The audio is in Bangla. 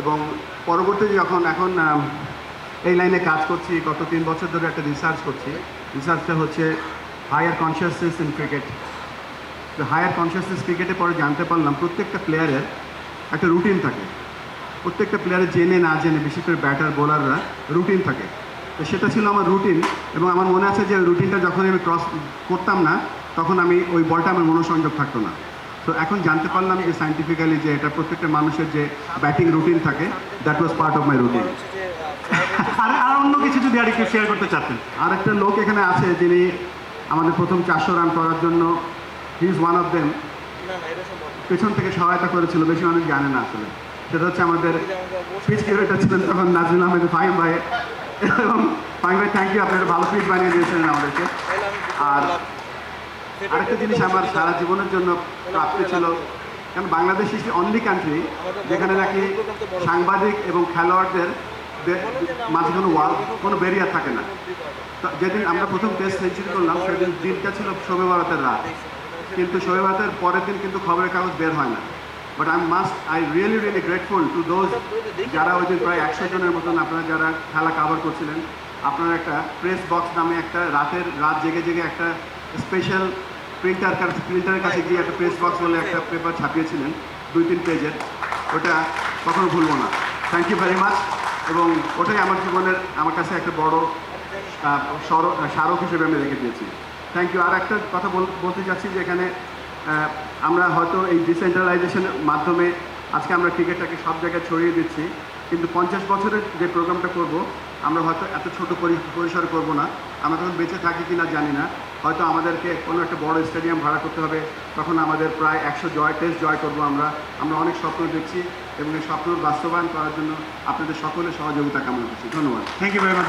এবং পরবর্তী যখন এখন এই লাইনে কাজ করছি, গত তিন বছর ধরে একটা রিসার্চ করছি। রিসার্চটা হচ্ছে হায়ার কনসিয়াসনেস ইন ক্রিকেট তো হায়ার কনসিয়াসনেস ক্রিকেটে পরে জানতে পারলাম প্রত্যেকটা প্লেয়ারের একটা রুটিন থাকে। প্রত্যেকটা প্লেয়ারের জেনে না জেনে, বিশেষ করে ব্যাটার বোলাররা রুটিন থাকে। তো সেটা ছিল আমার রুটিন এবং আমার মনে আছে যে রুটিনটা যখন আমি ক্রস করতাম না, তখন আমি ওই বলটা আমার মনোসংযোগ থাকতো না। তো এখন জানতে পারলাম যে সাইন্টিফিক্যালি যে এটা প্রত্যেকটা মানুষের যে ব্যাটিং রুটিন থাকে that was part of my routine আর আর অন্য কিছু যদি আর একটু শেয়ার করতে চাচ্ছেন। আর একটা লোক এখানে আছে যিনি আমাদের প্রথম চারশো রান করার জন্য he is one of them পেছন থেকে সহায়তা করেছিল বেশি মানুষ জানে না আসলে। সেটা হচ্ছে আমাদের পিচ কিউরেটার ছিলেন তখন নাজমুল আহমেদ ফাহিম ভাই। এবং ফাহিম ভাই থ্যাংক ইউ আপনি একটা ভালো পিচ বানিয়ে দিয়েছিলেন আমাদেরকে। আর আরেকটা জিনিস আমার সারা জীবনের জন্য প্রাপ্তি ছিল। কারণ বাংলাদেশ ইস অনলি কান্ট্রি যেখানে নাকি সাংবাদিক এবং খেলোয়াড়দের মাঝে কোনো ওয়াল, কোনো ব্যারিয়ার থাকে না। যেদিন আমরা প্রথম টেস্ট সেঞ্চুরি করলাম, সেদিন দিনটা ছিল শোবে ভারতের রাত। কিন্তু শোবে ভারতের পরের দিন কিন্তু খবরের কাগজ বের হয় না। But I must I really really grateful to those যারা ওই দিন প্রায় একশো জনের মতন আপনারা যারা খেলা কাভার করছিলেন, আপনারা একটা প্রেস বক্স নামে একটা রাতের রাত জেগে জেগে একটা স্পেশাল প্রিন্টার কাছে প্রিন্টারের কাছে গিয়ে একটা প্রেস বক্স বলে একটা পেপার ছাপিয়েছিলেন দুই তিন পেজের ওটা কখনো ভুলবো না। থ্যাংক ইউ ভেরি মাচ এবং ওটাই আমার জীবনের আমার কাছে একটা বড় স্মারক হিসেবে আমি রেখে দিয়েছি। থ্যাংক ইউ আর একটা কথা বল- বলতে চাচ্ছি যে এখানে আমরা হয়তো এই ডিসেন্ট্রালাইজেশনের মাধ্যমে আজকে আমরা ক্রিকেটটাকে সব জায়গায় ছড়িয়ে দিচ্ছি। কিন্তু পঞ্চাশ বছরের যে প্রোগ্রামটা করব আমরা হয়তো এত ছোট পরি- পরিসরে করব না। আমরা তখন বেঁচে থাকি কি না জানি না। হয়তো আমাদেরকে কোনো একটা বড় স্টেডিয়াম ভাড়া করতে হবে, তখন আমাদের প্রায় একশো জয় টেস্ট জয় করব আমরা। আমরা অনেক স্বপ্ন দেখছি এবং এই স্বপ্ন বাস্তবায়ন করার জন্য আপনাদের সকলের সহযোগিতা কামনা করছি। ধন্যবাদ। Thank you very much